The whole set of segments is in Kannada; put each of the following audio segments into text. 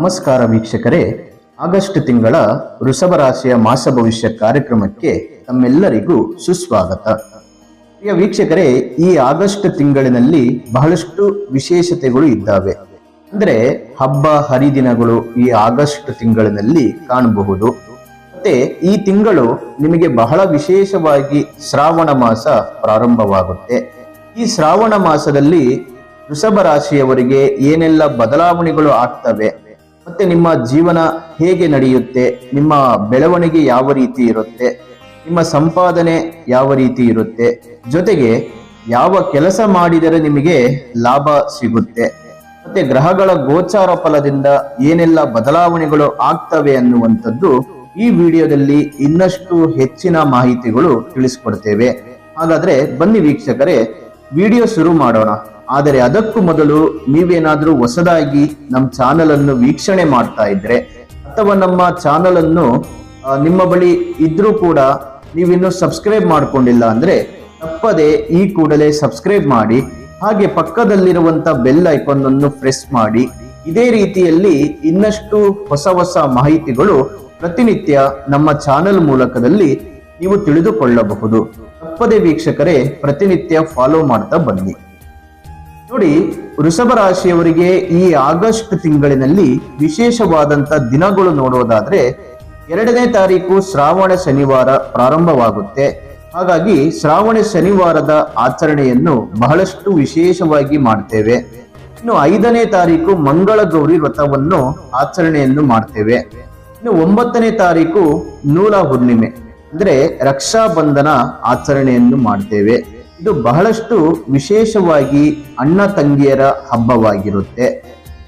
ನಮಸ್ಕಾರ ವೀಕ್ಷಕರೇ. ಆಗಸ್ಟ್ ತಿಂಗಳ ವೃಷಭ ರಾಶಿಯ ಮಾಸ ಭವಿಷ್ಯ ಕಾರ್ಯಕ್ರಮಕ್ಕೆ ತಮ್ಮೆಲ್ಲರಿಗೂ ಸುಸ್ವಾಗತ. ಪ್ರಿಯ ವೀಕ್ಷಕರೇ, ಈ ಆಗಸ್ಟ್ ತಿಂಗಳಿನಲ್ಲಿ ಬಹಳಷ್ಟು ವಿಶೇಷತೆಗಳು ಇದ್ದಾವೆ. ಅಂದ್ರೆ ಹಬ್ಬ, ಹರಿದಿನಗಳು ಈ ಆಗಸ್ಟ್ ತಿಂಗಳಿನಲ್ಲಿ ಕಾಣಬಹುದು. ಮತ್ತೆ ಈ ತಿಂಗಳು ನಿಮಗೆ ಬಹಳ ವಿಶೇಷವಾಗಿ ಶ್ರಾವಣ ಮಾಸ ಪ್ರಾರಂಭವಾಗುತ್ತೆ. ಈ ಶ್ರಾವಣ ಮಾಸದಲ್ಲಿ ವೃಷಭ ರಾಶಿಯವರಿಗೆ ಏನೆಲ್ಲ ಬದಲಾವಣೆಗಳು ಆಗ್ತವೆ? ಮತ್ತೆ ನಿಮ್ಮ ಜೀವನ ಹೇಗೆ ನಡೆಯುತ್ತೆ? ನಿಮ್ಮ ಬೆಳವಣಿಗೆ ಯಾವ ರೀತಿ ಇರುತ್ತೆ? ನಿಮ್ಮ ಸಂಪಾದನೆ ಯಾವ ರೀತಿ ಇರುತ್ತೆ? ಜೊತೆಗೆ ಯಾವ ಕೆಲಸ ಮಾಡಿದರೆ ನಿಮಗೆ ಲಾಭ ಸಿಗುತ್ತೆ? ಮತ್ತೆ ಗ್ರಹಗಳ ಗೋಚಾರ ಫಲದಿಂದ ಏನೆಲ್ಲ ಬದಲಾವಣೆಗಳು ಆಗ್ತವೆ ಅನ್ನುವಂಥದ್ದು ಈ ವಿಡಿಯೋದಲ್ಲಿ ಇನ್ನಷ್ಟು ಹೆಚ್ಚಿನ ಮಾಹಿತಿಗಳು ತಿಳಿಸ್ಕೊಡ್ತೇವೆ. ಹಾಗಾದ್ರೆ ಬನ್ನಿ ವೀಕ್ಷಕರೇ, ವಿಡಿಯೋ ಶುರು ಮಾಡೋಣ. ಆದರೆ ಅದಕ್ಕೂ ಮೊದಲು ನೀವೇನಾದರೂ ಹೊಸದಾಗಿ ನಮ್ಮ ಚಾನಲ್ ಅನ್ನು ವೀಕ್ಷಣೆ ಮಾಡ್ತಾ ಇದ್ರೆ ಅಥವಾ ನಮ್ಮ ಚಾನಲ್ ಅನ್ನು ನಿಮ್ಮ ಬಳಿ ಇದ್ರೂ ಕೂಡ ನೀವಿನ್ನು ಸಬ್ಸ್ಕ್ರೈಬ್ ಮಾಡ್ಕೊಂಡಿಲ್ಲ ಅಂದ್ರೆ ತಪ್ಪದೆ ಈ ಕೂಡಲೇ ಸಬ್ಸ್ಕ್ರೈಬ್ ಮಾಡಿ, ಹಾಗೆ ಪಕ್ಕದಲ್ಲಿರುವಂತ ಬೆಲ್ ಐಕಾನ್ ಅನ್ನು ಪ್ರೆಸ್ ಮಾಡಿ. ಇದೇ ರೀತಿಯಲ್ಲಿ ಇನ್ನಷ್ಟು ಹೊಸ ಹೊಸ ಮಾಹಿತಿಗಳು ಪ್ರತಿನಿತ್ಯ ನಮ್ಮ ಚಾನೆಲ್ ಮೂಲಕದಲ್ಲಿ ನೀವು ತಿಳಿದುಕೊಳ್ಳಬಹುದು. ತಪ್ಪದೆ ವೀಕ್ಷಕರೇ, ಪ್ರತಿನಿತ್ಯ ಫಾಲೋ ಮಾಡ್ತಾ ಬನ್ನಿ. ನೋಡಿ, ವೃಷಭ ರಾಶಿಯವರಿಗೆ ಈ ಆಗಸ್ಟ್ ತಿಂಗಳಿನಲ್ಲಿ ವಿಶೇಷವಾದಂತ ದಿನಗಳು ನೋಡೋದಾದ್ರೆ ಎರಡನೇ ತಾರೀಕು ಶ್ರಾವಣ ಶನಿವಾರ ಪ್ರಾರಂಭವಾಗುತ್ತೆ. ಹಾಗಾಗಿ ಶ್ರಾವಣ ಶನಿವಾರದ ಆಚರಣೆಯನ್ನು ಬಹಳಷ್ಟು ವಿಶೇಷವಾಗಿ ಮಾಡ್ತೇವೆ. ಇನ್ನು ಐದನೇ ತಾರೀಕು ಮಂಗಳ ಗೌರಿ ವ್ರತವನ್ನು ಆಚರಣೆಯನ್ನು ಮಾಡ್ತೇವೆ. ಇನ್ನು ಒಂಬತ್ತನೇ ತಾರೀಕು ನೂಲ ಹುಣ್ಣಿಮೆ, ಅಂದ್ರೆ ರಕ್ಷಾ ಬಂಧನ ಆಚರಣೆಯನ್ನು ಮಾಡ್ತೇವೆ. ಇದು ಬಹಳಷ್ಟು ವಿಶೇಷವಾಗಿ ಅಣ್ಣ ತಂಗಿಯರ ಹಬ್ಬವಾಗಿರುತ್ತೆ.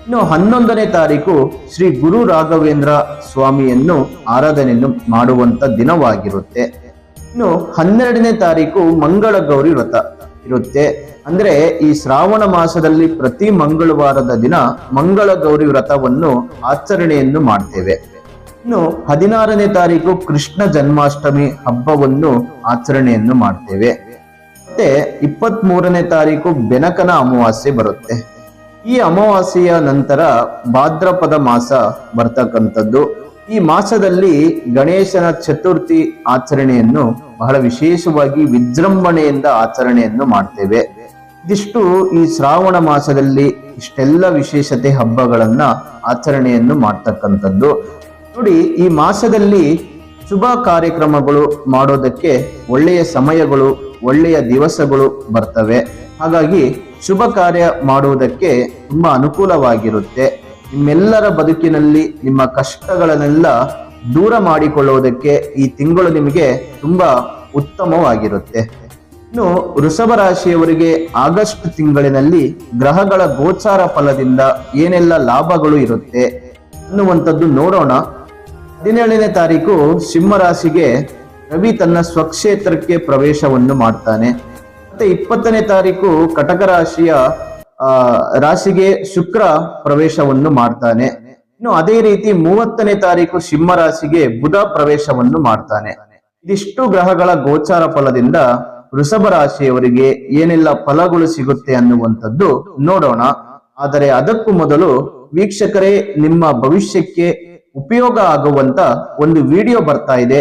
ಇನ್ನು ಹನ್ನೊಂದನೇ ತಾರೀಕು ಶ್ರೀ ಗುರು ರಾಘವೇಂದ್ರ ಸ್ವಾಮಿಯನ್ನು ಆರಾಧನೆಯನ್ನು ಮಾಡುವಂತ ದಿನವಾಗಿರುತ್ತೆ. ಇನ್ನು ಹನ್ನೆರಡನೇ ತಾರೀಕು ಮಂಗಳ ಗೌರಿ ವ್ರತ ಇರುತ್ತೆ. ಅಂದ್ರೆ ಈ ಶ್ರಾವಣ ಮಾಸದಲ್ಲಿ ಪ್ರತಿ ಮಂಗಳವಾರದ ದಿನ ಮಂಗಳ ಗೌರಿ ವ್ರತವನ್ನು ಆಚರಣೆಯನ್ನು ಮಾಡ್ತೇವೆ. ಇನ್ನು ಹದಿನಾರನೇ ತಾರೀಕು ಕೃಷ್ಣ ಜನ್ಮಾಷ್ಟಮಿ ಹಬ್ಬವನ್ನು ಆಚರಣೆಯನ್ನು ಮಾಡ್ತೇವೆ. ಮತ್ತೆ ಇಪ್ಪತ್ತ್ ಮೂರನೇ ತಾರೀಕು ಬೆನಕನ ಅಮಾವಾಸ್ಯೆ ಬರುತ್ತೆ. ಈ ಅಮಾವಾಸ್ಯೆಯ ನಂತರ ಭಾದ್ರಪದ ಮಾಸ ಬರ್ತಕ್ಕಂಥದ್ದು. ಈ ಮಾಸದಲ್ಲಿ ಗಣೇಶನ ಚತುರ್ಥಿ ಆಚರಣೆಯನ್ನು ಬಹಳ ವಿಶೇಷವಾಗಿ ವಿಜೃಂಭಣೆಯಿಂದ ಆಚರಣೆಯನ್ನು ಮಾಡ್ತೇವೆ. ಇದಿಷ್ಟು ಈ ಶ್ರಾವಣ ಮಾಸದಲ್ಲಿ ಇಷ್ಟೆಲ್ಲ ವಿಶೇಷತೆ ಹಬ್ಬಗಳನ್ನ ಆಚರಣೆಯನ್ನು ಮಾಡ್ತಕ್ಕಂಥದ್ದು. ನೋಡಿ, ಈ ಮಾಸದಲ್ಲಿ ಶುಭ ಕಾರ್ಯಕ್ರಮಗಳು ಮಾಡೋದಕ್ಕೆ ಒಳ್ಳೆಯ ಸಮಯಗಳು ಒಳ್ಳೆಯ ದಿವಸಗಳು ಬರ್ತವೆ. ಹಾಗಾಗಿ ಶುಭ ಕಾರ್ಯ ಮಾಡುವುದಕ್ಕೆ ತುಂಬಾ ಅನುಕೂಲವಾಗಿರುತ್ತೆ. ನಿಮ್ಮೆಲ್ಲರ ಬದುಕಿನಲ್ಲಿ ನಿಮ್ಮ ಕಷ್ಟಗಳನ್ನೆಲ್ಲ ದೂರ ಮಾಡಿಕೊಳ್ಳುವುದಕ್ಕೆ ಈ ತಿಂಗಳು ನಿಮಗೆ ತುಂಬಾ ಉತ್ತಮವಾಗಿರುತ್ತೆ. ಇನ್ನು ವೃಷಭ ರಾಶಿಯವರಿಗೆ ಆಗಸ್ಟ್ ತಿಂಗಳಿನಲ್ಲಿ ಗ್ರಹಗಳ ಗೋಚಾರ ಫಲದಿಂದ ಏನೆಲ್ಲ ಲಾಭಗಳು ಇರುತ್ತೆ ಅನ್ನುವಂಥದ್ದು ನೋಡೋಣ. ಹದಿನೇಳನೇ ತಾರೀಕು ಸಿಂಹ ರಾಶಿಗೆ ರವಿ ತನ್ನ ಸ್ವಕ್ಷೇತ್ರಕ್ಕೆ ಪ್ರವೇಶವನ್ನು ಮಾಡ್ತಾನೆ. ಮತ್ತೆ ಇಪ್ಪತ್ತನೇ ತಾರೀಕು ಕಟಕ ರಾಶಿಯ ರಾಶಿಗೆ ಶುಕ್ರ ಪ್ರವೇಶವನ್ನು ಮಾಡ್ತಾನೆ. ಇನ್ನು ಅದೇ ರೀತಿ ಮೂವತ್ತನೇ ತಾರೀಕು ಸಿಂಹ ರಾಶಿಗೆ ಬುಧ ಪ್ರವೇಶವನ್ನು ಮಾಡ್ತಾನೆ. ಇದಿಷ್ಟು ಗ್ರಹಗಳ ಗೋಚಾರ ಫಲದಿಂದ ವೃಷಭ ರಾಶಿಯವರಿಗೆ ಏನೆಲ್ಲ ಫಲಗಳು ಸಿಗುತ್ತೆ ಅನ್ನುವಂಥದ್ದು ನೋಡೋಣ. ಆದರೆ ಅದಕ್ಕೂ ಮೊದಲು ವೀಕ್ಷಕರೇ, ನಿಮ್ಮ ಭವಿಷ್ಯಕ್ಕೆ ಉಪಯೋಗ ಆಗುವಂತ ಒಂದು ವಿಡಿಯೋ ಬರ್ತಾ ಇದೆ.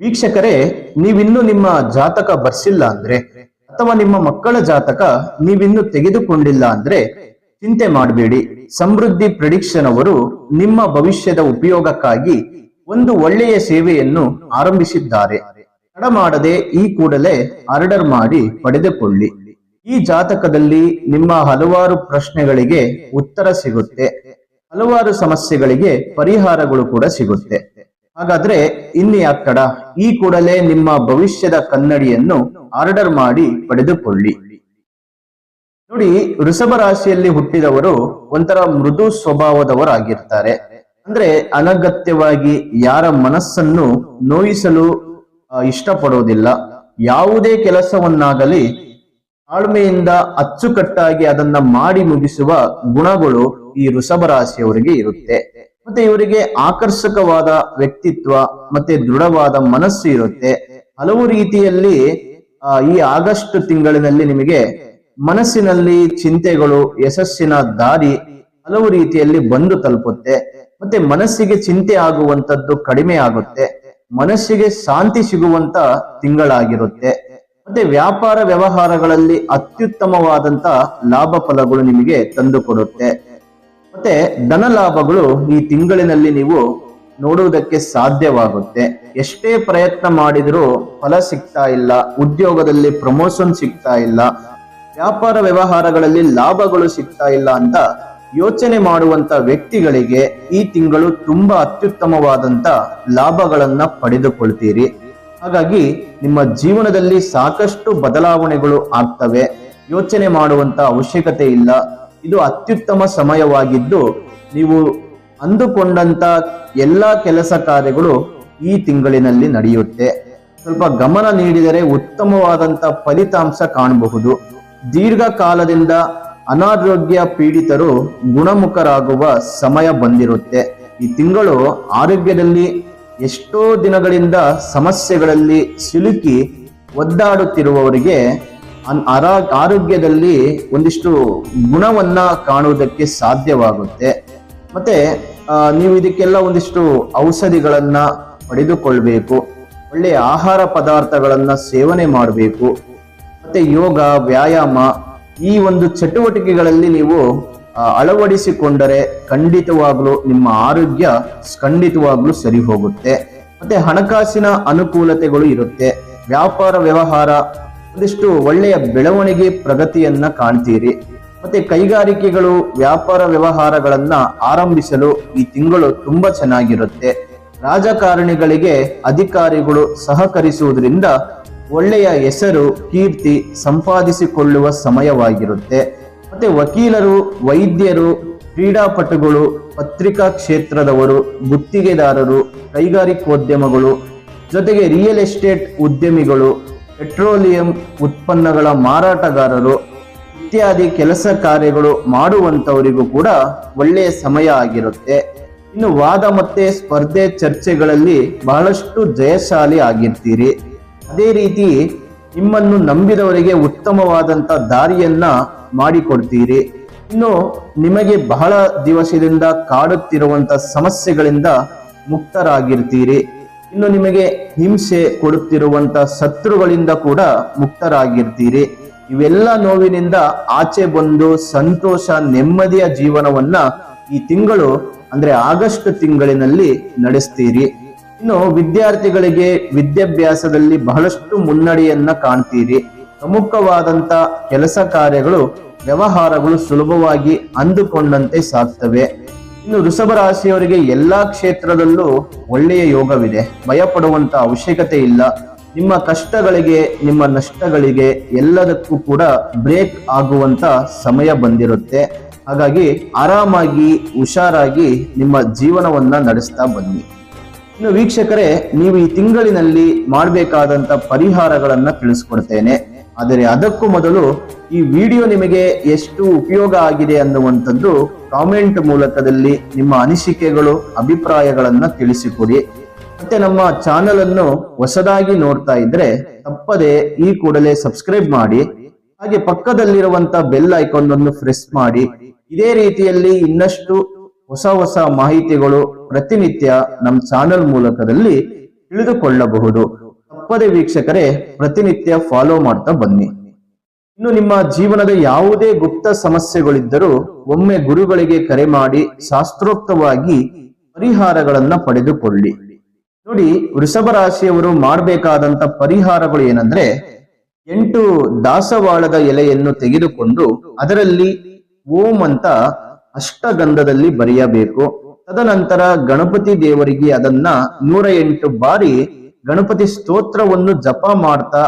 ವೀಕ್ಷಕರೇ, ನೀವಿನ್ನು ನಿಮ್ಮ ಜಾತಕ ಬರ್ಸಿಲ್ಲ ಅಂದ್ರೆ, ಅಥವಾ ನಿಮ್ಮ ಮಕ್ಕಳ ಜಾತಕ ನೀವಿನ್ನು ತೆಗೆದುಕೊಂಡಿಲ್ಲ ಅಂದ್ರೆ, ಚಿಂತೆ ಮಾಡಬೇಡಿ. ಸಮೃದ್ಧಿ ಪ್ರಿಡಿಕ್ಷನ್ ಅವರು ನಿಮ್ಮ ಭವಿಷ್ಯದ ಉಪಯೋಗಕ್ಕಾಗಿ ಒಂದು ಒಳ್ಳೆಯ ಸೇವೆಯನ್ನು ಆರಂಭಿಸಿದ್ದಾರೆ. ತಡ ಮಾಡದೆ ಈ ಕೂಡಲೇ ಆರ್ಡರ್ ಮಾಡಿ ಪಡೆದುಕೊಳ್ಳಿ. ಈ ಜಾತಕದಲ್ಲಿ ನಿಮ್ಮ ಹಲವಾರು ಪ್ರಶ್ನೆಗಳಿಗೆ ಉತ್ತರ ಸಿಗುತ್ತೆ. ಹಲವಾರು ಸಮಸ್ಯೆಗಳಿಗೆ ಪರಿಹಾರಗಳು ಕೂಡ ಸಿಗುತ್ತೆ. ಹಾಗಾದ್ರೆ ಇನ್ನು ಯಾಕ್ ಈ ಕೂಡಲೇ ನಿಮ್ಮ ಭವಿಷ್ಯದ ಕನ್ನಡಿಯನ್ನು ಆರ್ಡರ್ ಮಾಡಿ ಪಡೆದುಕೊಳ್ಳಿ. ನೋಡಿ, ವೃಷಭ ರಾಶಿಯಲ್ಲಿ ಹುಟ್ಟಿದವರು ಒಂಥರ ಮೃದು ಸ್ವಭಾವದವರಾಗಿರ್ತಾರೆ. ಅಂದ್ರೆ ಅನಗತ್ಯವಾಗಿ ಯಾರ ಮನಸ್ಸನ್ನು ನೋಯಿಸಲು ಇಷ್ಟಪಡೋದಿಲ್ಲ. ಯಾವುದೇ ಕೆಲಸವನ್ನಾಗಲಿ ತಾಳ್ಮೆಯಿಂದ ಅಚ್ಚುಕಟ್ಟಾಗಿ ಅದನ್ನ ಮಾಡಿ ಮುಗಿಸುವ ಗುಣಗಳು ಈ ವೃಷಭ ರಾಶಿಯವರಿಗೆ ಇರುತ್ತೆ. ಮತ್ತೆ ಇವರಿಗೆ ಆಕರ್ಷಕವಾದ ವ್ಯಕ್ತಿತ್ವ ಮತ್ತೆ ದೃಢವಾದ ಮನಸ್ಸು ಇರುತ್ತೆ. ಹಲವು ರೀತಿಯಲ್ಲಿ ಈ ಆಗಸ್ಟ್ ತಿಂಗಳಿನಲ್ಲಿ ನಿಮಗೆ ಮನಸ್ಸಿನಲ್ಲಿ ಚಿಂತೆಗಳು, ಯಶಸ್ಸಿನ ದಾರಿ ಹಲವು ರೀತಿಯಲ್ಲಿ ಬಂದು ತಲುಪುತ್ತೆ. ಮತ್ತೆ ಮನಸ್ಸಿಗೆ ಚಿಂತೆ ಆಗುವಂತದ್ದು ಕಡಿಮೆ ಆಗುತ್ತೆ. ಮನಸ್ಸಿಗೆ ಶಾಂತಿ ಸಿಗುವಂತ ತಿಂಗಳಾಗಿರುತ್ತೆ. ಮತ್ತೆ ವ್ಯಾಪಾರ ವ್ಯವಹಾರಗಳಲ್ಲಿ ಅತ್ಯುತ್ತಮವಾದಂತ ಲಾಭ ಫಲಗಳು ನಿಮಗೆ ತಂದು ಕೊಡುತ್ತೆ ಮತ್ತೆ ಧನ ಲಾಭಗಳು ಈ ತಿಂಗಳಿನಲ್ಲಿ ನೀವು ನೋಡುವುದಕ್ಕೆ ಸಾಧ್ಯವಾಗುತ್ತೆ. ಎಷ್ಟೇ ಪ್ರಯತ್ನ ಮಾಡಿದರೂ ಫಲ ಸಿಗ್ತಾ ಇಲ್ಲ, ಉದ್ಯೋಗದಲ್ಲಿ ಪ್ರಮೋಷನ್ ಸಿಗ್ತಾ ಇಲ್ಲ, ವ್ಯಾಪಾರ ವ್ಯವಹಾರಗಳಲ್ಲಿ ಲಾಭಗಳು ಸಿಗ್ತಾ ಇಲ್ಲ ಅಂತ ಯೋಚನೆ ಮಾಡುವಂತ ವ್ಯಕ್ತಿಗಳಿಗೆ ಈ ತಿಂಗಳು ತುಂಬಾ ಅತ್ಯುತ್ತಮವಾದಂತ ಲಾಭಗಳನ್ನ ಪಡೆದುಕೊಳ್ತೀರಿ. ಹಾಗಾಗಿ ನಿಮ್ಮ ಜೀವನದಲ್ಲಿ ಸಾಕಷ್ಟು ಬದಲಾವಣೆಗಳು ಆಗ್ತವೆ. ಯೋಚನೆ ಮಾಡುವಂತ ಅವಶ್ಯಕತೆ ಇಲ್ಲ. ಇದು ಅತ್ಯುತ್ತಮ ಸಮಯವಾಗಿದ್ದು ನೀವು ಅಂದುಕೊಂಡಂತ ಎಲ್ಲ ಕೆಲಸ ಕಾರ್ಯಗಳು ಈ ತಿಂಗಳಿನಲ್ಲಿ ನಡೆಯುತ್ತೆ. ಸ್ವಲ್ಪ ಗಮನ ನೀಡಿದರೆ ಉತ್ತಮವಾದಂತ ಫಲಿತಾಂಶ ಕಾಣಬಹುದು. ದೀರ್ಘಕಾಲದಿಂದ ಅನಾರೋಗ್ಯ ಪೀಡಿತರು ಗುಣಮುಖರಾಗುವ ಸಮಯ ಬಂದಿರುತ್ತೆ. ಈ ತಿಂಗಳು ಆರೋಗ್ಯದಲ್ಲಿ ಎಷ್ಟೋ ದಿನಗಳಿಂದ ಸಮಸ್ಯೆಗಳಲ್ಲಿ ಸಿಲುಕಿ ಒದ್ದಾಡುತ್ತಿರುವವರಿಗೆ ಆರೋಗ್ಯದಲ್ಲಿ ಒಂದಿಷ್ಟು ಗುಣವನ್ನ ಕಾಣುವುದಕ್ಕೆ ಸಾಧ್ಯವಾಗುತ್ತೆ. ಮತ್ತೆ ನೀವು ಇದಕ್ಕೆಲ್ಲ ಒಂದಿಷ್ಟು ಔಷಧಿಗಳನ್ನ ಪಡೆದುಕೊಳ್ಬೇಕು. ಒಳ್ಳೆಯ ಆಹಾರ ಪದಾರ್ಥಗಳನ್ನ ಸೇವನೆ ಮಾಡಬೇಕು. ಮತ್ತೆ ಯೋಗ, ವ್ಯಾಯಾಮ, ಈ ಒಂದು ಚಟುವಟಿಕೆಗಳಲ್ಲಿ ನೀವು ಅಳವಡಿಸಿಕೊಂಡರೆ ಖಂಡಿತವಾಗ್ಲೂ ನಿಮ್ಮ ಆರೋಗ್ಯ ಖಂಡಿತವಾಗ್ಲೂ ಸರಿ ಹೋಗುತ್ತೆ ಮತ್ತೆ ಹಣಕಾಸಿನ ಅನುಕೂಲತೆಗಳು ಇರುತ್ತೆ. ವ್ಯಾಪಾರ ವ್ಯವಹಾರ ಒಂದಿಷ್ಟು ಒಳ್ಳೆಯ ಬೆಳವಣಿಗೆ ಪ್ರಗತಿಯನ್ನ ಕಾಣ್ತೀರಿ. ಮತ್ತೆ ಕೈಗಾರಿಕೆಗಳು, ವ್ಯಾಪಾರ ವ್ಯವಹಾರಗಳನ್ನ ಆರಂಭಿಸಲು ಈ ತಿಂಗಳು ತುಂಬಾ ಚೆನ್ನಾಗಿರುತ್ತೆ. ರಾಜಕಾರಣಿಗಳಿಗೆ ಅಧಿಕಾರಿಗಳು ಸಹಕರಿಸುವುದರಿಂದ ಒಳ್ಳೆಯ ಹೆಸರು, ಕೀರ್ತಿ ಸಂಪಾದಿಸಿಕೊಳ್ಳುವ ಸಮಯವಾಗಿರುತ್ತೆ. ಮತ್ತೆ ವಕೀಲರು, ವೈದ್ಯರು, ಕ್ರೀಡಾಪಟುಗಳು, ಪತ್ರಿಕಾ ಕ್ಷೇತ್ರದವರು, ಗುತ್ತಿಗೆದಾರರು, ಕೈಗಾರಿಕೋದ್ಯಮಗಳು, ಜೊತೆಗೆ ರಿಯಲ್ ಎಸ್ಟೇಟ್ ಉದ್ಯಮಿಗಳು ಪೆಟ್ರೋಲಿಯಂ ಉತ್ಪನ್ನಗಳ ಮಾರಾಟಗಾರರು ಇತ್ಯಾದಿ ಕೆಲಸ ಕಾರ್ಯಗಳು ಮಾಡುವಂಥವರಿಗೂ ಕೂಡ ಒಳ್ಳೆಯ ಸಮಯ ಆಗಿರುತ್ತೆ. ಇನ್ನು ವಾದ ಮತ್ತೆ ಸ್ಪರ್ಧೆ ಚರ್ಚೆಗಳಲ್ಲಿ ಬಹಳಷ್ಟು ಜಯಶಾಲಿ ಆಗಿರ್ತೀರಿ. ಅದೇ ರೀತಿ ನಿಮ್ಮನ್ನು ನಂಬಿದವರಿಗೆ ಉತ್ತಮವಾದಂಥ ದಾರಿಯನ್ನ ಮಾಡಿಕೊಡ್ತೀರಿ. ಇನ್ನು ನಿಮಗೆ ಬಹಳ ದಿವಸದಿಂದ ಕಾಡುತ್ತಿರುವಂಥ ಸಮಸ್ಯೆಗಳಿಂದ ಮುಕ್ತರಾಗಿರ್ತೀರಿ. ಇನ್ನು ನಿಮಗೆ ಹಿಂಸೆ ಕೊಡುತ್ತಿರುವಂತ ಶತ್ರುಗಳಿಂದ ಕೂಡ ಮುಕ್ತರಾಗಿರ್ತೀರಿ. ಇವೆಲ್ಲ ನೋವಿನಿಂದ ಆಚೆ ಬಂದು ಸಂತೋಷ, ನೆಮ್ಮದಿಯ ಜೀವನವನ್ನ ಈ ತಿಂಗಳು, ಅಂದ್ರೆ ಆಗಸ್ಟ್ ತಿಂಗಳಿನಲ್ಲಿ ನಡೆಸ್ತೀರಿ. ಇನ್ನು ವಿದ್ಯಾರ್ಥಿಗಳಿಗೆ ವಿದ್ಯಾಭ್ಯಾಸದಲ್ಲಿ ಬಹಳಷ್ಟು ಮುನ್ನಡೆಯನ್ನ ಕಾಣ್ತೀರಿ. ಪ್ರಮುಖವಾದಂತ ಕೆಲಸ ಕಾರ್ಯಗಳು, ವ್ಯವಹಾರಗಳು ಸುಲಭವಾಗಿ ಅಂದುಕೊಂಡಂತೆ ಸಾಗ್ತವೆ. ಇನ್ನು ವೃಷಭ ರಾಶಿಯವರಿಗೆ ಎಲ್ಲಾ ಕ್ಷೇತ್ರದಲ್ಲೂ ಒಳ್ಳೆಯ ಯೋಗವಿದೆ. ಭಯಪಡುವಂತ ಅವಶ್ಯಕತೆ ಇಲ್ಲ. ನಿಮ್ಮ ಕಷ್ಟಗಳಿಗೆ, ನಿಮ್ಮ ನಷ್ಟಗಳಿಗೆ ಎಲ್ಲದಕ್ಕೂ ಕೂಡ ಬ್ರೇಕ್ ಆಗುವಂತ ಸಮಯ ಬಂದಿರುತ್ತೆ. ಹಾಗಾಗಿ ಆರಾಮಾಗಿ, ಹುಷಾರಾಗಿ ನಿಮ್ಮ ಜೀವನವನ್ನ ನಡೆಸ್ತಾ ಬನ್ನಿ. ಇನ್ನು ವೀಕ್ಷಕರೇ, ನೀವು ಈ ತಿಂಗಳಿನಲ್ಲಿ ಮಾಡಬೇಕಾದಂತ ಪರಿಹಾರಗಳನ್ನ ತಿಳಿಸ್ಕೊಡ್ತೇನೆ. ಆದರೆ ಅದಕ್ಕೂ ಮೊದಲು ಈ ವಿಡಿಯೋ ನಿಮಗೆ ಎಷ್ಟು ಉಪಯೋಗ ಆಗಿದೆ ಅನ್ನುವಂಥದ್ದು ಕಾಮೆಂಟ್ ಮೂಲಕದಲ್ಲಿ ನಿಮ್ಮ ಅನಿಸಿಕೆಗಳು, ಅಭಿಪ್ರಾಯಗಳನ್ನು ತಿಳಿಸಿಕೊಡಿ. ಮತ್ತೆ ನಮ್ಮ ಚಾನೆಲ್ ಅನ್ನು ಹೊಸದಾಗಿ ನೋಡ್ತಾ ಇದ್ರೆ ತಪ್ಪದೆ ಈ ಕೂಡಲೇ ಸಬ್ಸ್ಕ್ರೈಬ್ ಮಾಡಿ. ಹಾಗೆ ಪಕ್ಕದಲ್ಲಿರುವಂತ ಬೆಲ್ ಐಕಾನ್ ಅನ್ನು ಪ್ರೆಸ್ ಮಾಡಿ. ಇದೇ ರೀತಿಯಲ್ಲಿ ಇನ್ನಷ್ಟು ಹೊಸ ಹೊಸ ಮಾಹಿತಿಗಳು ಪ್ರತಿನಿತ್ಯ ನಮ್ಮ ಚಾನೆಲ್ ಮೂಲಕದಲ್ಲಿ ತಿಳಿದುಕೊಳ್ಳಬಹುದು. ತಪ್ಪದೆ ವೀಕ್ಷಕರೇ, ಪ್ರತಿನಿತ್ಯ ಫಾಲೋ ಮಾಡ್ತಾ ಬನ್ನಿ. ಇನ್ನು ನಿಮ್ಮ ಜೀವನದ ಯಾವುದೇ ಗುಪ್ತ ಸಮಸ್ಯೆಗಳಿದ್ದರೂ, ಒಮ್ಮೆ ಗುರುಗಳಿಗೆ ಕರೆ ಮಾಡಿ ಶಾಸ್ತ್ರೋಕ್ತವಾಗಿ ಪರಿಹಾರಗಳನ್ನ ಪಡೆದುಕೊಳ್ಳಿ. ನೋಡಿ, ವೃಷಭ ರಾಶಿಯವರು ಮಾಡಬೇಕಾದಂತ ಪರಿಹಾರಗಳು ಏನಂದ್ರೆ, ಎಂಟು ದಾಸವಾಳದ ಎಲೆಯನ್ನು ತೆಗೆದುಕೊಂಡು ಅದರಲ್ಲಿ ಓಂ ಅಂತ ಅಷ್ಟಗಂಧದಲ್ಲಿ ಬರೆಯಬೇಕು. ತದನಂತರ ಗಣಪತಿ ದೇವರಿಗೆ ಅದನ್ನ ನೂರ ಎಂಟು ಬಾರಿ ಗಣಪತಿ ಸ್ತೋತ್ರವನ್ನು ಜಪ ಮಾಡ್ತಾ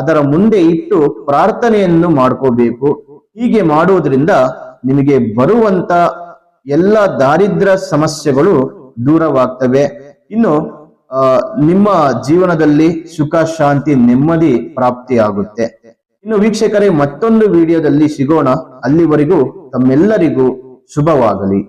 ಅದರ ಮುಂದೆ ಇಟ್ಟು ಪ್ರಾರ್ಥನೆಯನ್ನು ಮಾಡ್ಕೋಬೇಕು. ಹೀಗೆ ಮಾಡುವುದರಿಂದ ನಿಮಗೆ ಬರುವಂತ ಎಲ್ಲ ದಾರಿದ್ರ ಸಮಸ್ಯೆಗಳು ದೂರವಾಗ್ತವೆ. ಇನ್ನು ನಿಮ್ಮ ಜೀವನದಲ್ಲಿ ಸುಖ, ಶಾಂತಿ, ನೆಮ್ಮದಿ ಪ್ರಾಪ್ತಿಯಾಗುತ್ತೆ. ಇನ್ನು ವೀಕ್ಷಕರೇ, ಮತ್ತೊಂದು ವಿಡಿಯೋದಲ್ಲಿ ಸಿಗೋಣ. ಅಲ್ಲಿವರೆಗೂ ತಮ್ಮೆಲ್ಲರಿಗೂ ಶುಭವಾಗಲಿ.